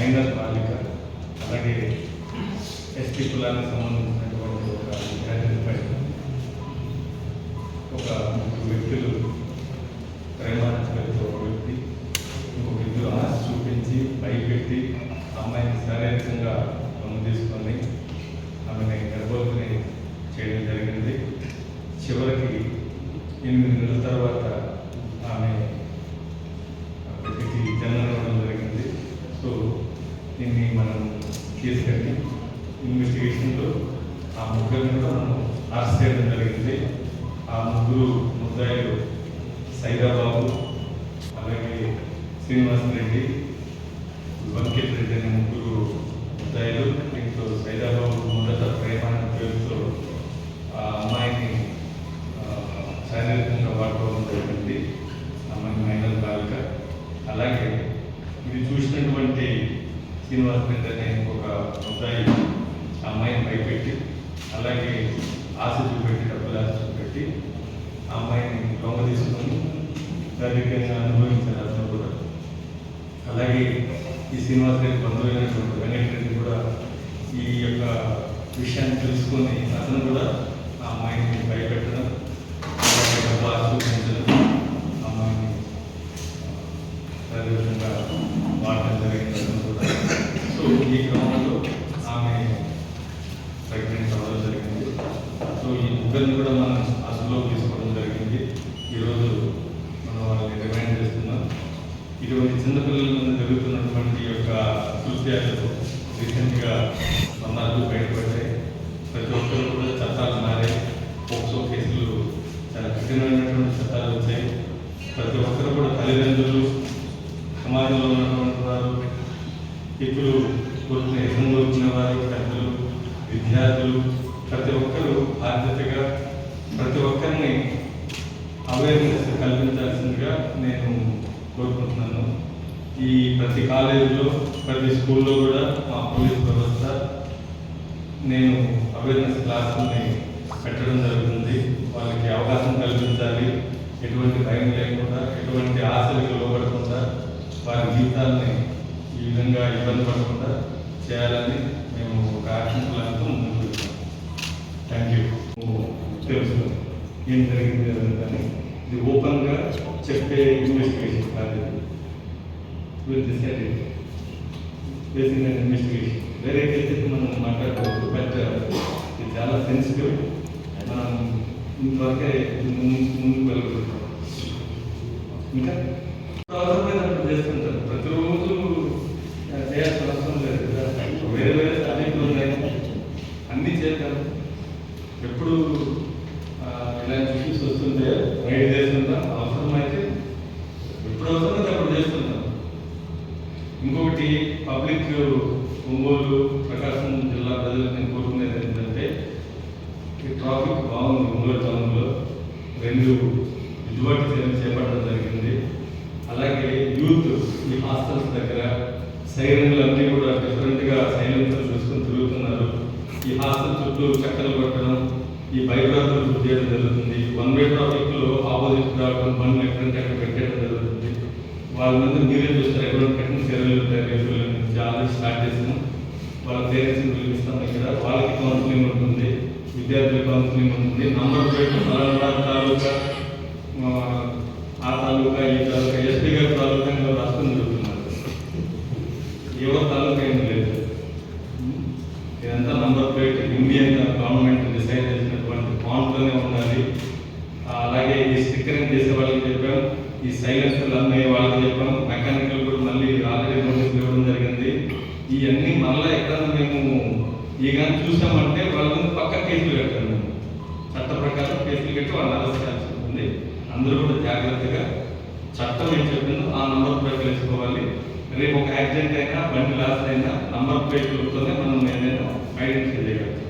Minor బాలిక అలాగే ST కులానికి సంబంధించినటువంటి ఒక విద్యార్థినిపై ఒక ముగ్గురు వ్యక్తులు ప్రేమాచరితో ఒక వ్యక్తి ఇంకొక ఇద్దరు ఆశ చూపించి భయపెట్టి అమ్మాయిని శారీరకంగా పనులు తీసుకొని ఆమెని గర్భవతిని చేయడం జరిగింది. చివరికి ఎనిమిది నెలల తర్వాత కేసు కట్టి ఇన్వెస్టిగేషన్లో ఆ ముగ్గురిని కూడా మనం అరెస్ట్ చేయడం జరిగింది. ఆ ముగ్గురు ముద్దాయిలు సైదాబాబు అలాగే శ్రీనివాస్ రెడ్డి వెంకట్ రెడ్డి అనే ముగ్గురు ముద్దాయిలు దీంట్లో సైదాబాబు మొదట ప్రేమ పేరుతో ఆ అమ్మాయిని శారీరకంగా వాడుకోవడం జరిగింది. అమ్మాయి మైనల్ బాలిక. అలాగే ఇది చూసినటువంటి శ్రీనివాస్ రెడ్డి అనే ఒక ముద్దాయి అమ్మాయిని భయపెట్టి అలాగే ఆశ చూపెట్టి డబ్బులు ఆశ చూపెట్టి ఆ అమ్మాయిని లొంగ తీసుకొని శారీరకంగా అనుభవించారు అతను కూడా. అలాగే ఈ శ్రీనివాస్ రెడ్డి బంధువైనటువంటి వెంకటరెడ్డి కూడా ఈ యొక్క విషయాన్ని తెలుసుకొని అతను కూడా ఆ అమ్మాయిని భయపెట్టడం డబ్బు ఆశ విధంగా వాడటం జరిగింది కూడా సో ఈ క్రమంలో ఆమె ప్రెగ్నెంట్ అవ్వడం జరిగింది. సో ఈ ముగ్గురిని కూడా మనం అసలు తీసుకోవడం జరిగింది. ఈరోజు మనం వాళ్ళని రిమైండ్ చేస్తున్నాం. ఇటువంటి చిన్నపిల్లల మీద జరుగుతున్నటువంటి యొక్క కృత్యాలు రీసెంట్గా సందర్భాలు బయటపడ్డాయి. ప్రతి ఒక్కరు కూడా చట్టాలు మారాయి. పోక్సో కేసులు చాలా కఠినమైనటువంటి చట్టాలు వచ్చాయి. ప్రతి ఒక్కరు కూడా తల్లిదండ్రులు సమాజంలో ఉన్నటువంటి వారు ఇప్పుడు పుట్టిన ఎదురు వచ్చిన వారు పెద్దలు విద్యార్థులు ప్రతి ఒక్కరూ బాధ్యతగా ప్రతి ఒక్కరిని అవేర్నెస్ కల్పించాల్సిందిగా నేను కోరుకుంటున్నాను. ఈ ప్రతి కాలేజీలో ప్రతి స్కూల్లో కూడా మా పోలీస్ వ్యవస్థ నేను అవేర్నెస్ క్లాసుల్ని పెట్టడం జరుగుతుంది. వాళ్ళకి అవకాశం కల్పించాలి. ఎటువంటి భయం లేకుండా ఎటువంటి ఆశలకు లోపడకుండా వారి జీవితాలని ఈ విధంగా ఇబ్బంది పడకుండా చేయాలని మేము ఒక యాక్షన్ ప్లాన్తో ముందుకు వెళ్తాం థ్యాంక్ యూ తెలుసు. ఏం జరిగింది అని ఇది ఓపెన్గా చెప్పే ఇన్వెస్టిగేషన్ కాదు విత్ దిస్ బేసిక్ ఇన్వెస్టిగేషన్ వేరే కేసెస్ మనం మాట్లాడుకోవచ్చు బట్ uh, ఇది చాలా సెన్సిటివ్ మనం ఇంతవరకే ముందు- ముందుకు వెళ్ళగలుగుతాం ఇంకా అవసరమైనప్పుడు చేస్తుంటారు ప్రతిరోజు ఆ, చేయాల్సిన అవసరం లేదు కదా వేరే వేరే సబ్జెక్టులు ఉన్నాయి అన్నీ చేద్దాం ఎప్పుడు ఇలాంటి ఇష్యూస్ వస్తుంటే రైడ్ చేస్తుంటాం అవసరమైతే ఎప్పుడు అవసరమైతే అప్పుడు చేస్తుంటాం. ఇంకొకటి పబ్లిక్ ఒంగోలు ప్రకాశం జిల్లా ప్రజలకు నేను కోరుకునేది ఏంటంటే ఈ ట్రాఫిక్ బాగుంది ఒంగోలు టౌన్లో రెండు ఇటువంటి చర్యలు చేపట్టడం జరిగింది. అలాగే యూత్ ఈ హాస్టల్స్ దగ్గర సైరన్లు అన్నీ కూడా డిఫరెంట్గా సైలెన్సర్ చూసుకొని తిరుగుతున్నారు. ఈ హాస్టల్ చుట్టూ చక్కలు కొట్టడం ఈ బైబ్రాతులు చేయడం జరుగుతుంది. వన్ వే ట్రాఫిక్లో ఆపోజిట్ రావడం బండ్లు ఎక్కడంటే అక్కడ పెట్టడం జరుగుతుంది. వాళ్ళ మీద మీరే చూస్తారు ఎక్కడ కఠిన చర్యలు ఉంటాయి రేపు నుంచి ఆల్రెడీ స్టార్ట్ చేసాము వాళ్ళ పేరెంట్స్ని పిలిపిస్తాం ఇక్కడ. వాళ్ళకి కౌన్సిలింగ్ ఉంటుంది. విద్యార్థుల కౌన్సిలింగ్ ఉంటుంది. నంబర్ ప్లేట్ ఫలానా తాలూకా ఆ, తాలూకా ఈ తాలూకా ఎస్పీ గారి తాలూకా రాష్ట్రం జరుగుతున్నారు. ఎవరి తాలూకా ఏం లేదు. ఇదంతా number plate Indian government decide చేసినటువంటి ఫాంట్లోనే ఉండాలి. అలాగే ఈ స్టిక్కరింగ్ చేసే వాళ్ళకి చెప్పాం. ఈ సైలెన్సర్లు అమ్మే వాళ్ళకి చెప్పాం. మెకానికల్ కూడా మళ్ళీ ఆల్రెడీ నోటీస్ ఇవ్వడం జరిగింది. ఇవన్నీ మళ్ళీ ఎక్కడ మేము ఈ కానీ చూసామంటే వాళ్ళ పక్క కేసులు కట్టాం మేము. చట్ట ప్రకారం కేసులు కట్టి వాళ్ళని అరెస్ట్ చేయాల్సి ఉంటుంది. అందరూ కూడా జాగ్రత్తగా చట్టం ఏం చెప్పిందో ఆ నంబర్ ప్లేట్ వేసుకోవాలి రేపు ఒక యాక్సిడెంట్ అయినా బండి లాస్ అయినా నంబర్ ప్లేట్లతోనే మనం ఏదైనా ఐడెంటిఫై చేయగలుగుతాం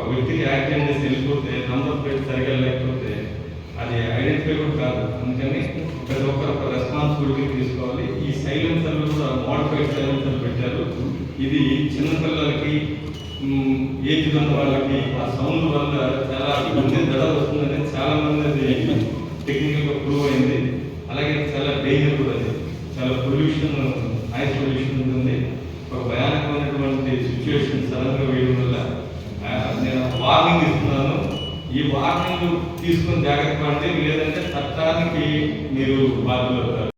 ఒక వ్యక్తికి యాక్సిడెంట్ చేసి వెళ్ళిపోతే నంబర్ ప్లేట్ సరిగా లేకపోతే అది ఐడెంటిఫై కూడా కాదు. అందుకని ప్రతి ఒక్కరు ఒక రెస్పాన్సిబిలిటీ తీసుకోవాలి. ఈ సైలెన్సర్లు కూడా మోడిఫైడ్ పెట్టారు. ఇది చిన్నపిల్లలకి ఏజ్ ఉన్న వాళ్ళకి ఆ సౌండ్ వల్ల చాలా ఇబ్బంది దడ వస్తుందని చాలా మంది అది టెక్నికల్గా ప్రూవ్ అయింది. అలాగే చాలా డేంజర్ కూడా అది. చాలా పొల్యూషన్ నాయిస్ పొల్యూషన్ ఉంటుంది. ఒక భయానకమైనటువంటి సిచ్యువేషన్ సడన్గా వేయడం వల్ల నేను వార్నింగ్ ఇస్తున్నాను. ఈ వార్నింగ్ తీసుకుని జాగ్రత్త పడితే లేదంటే చట్టానికి మీరు బాధ్యులు అవుతారు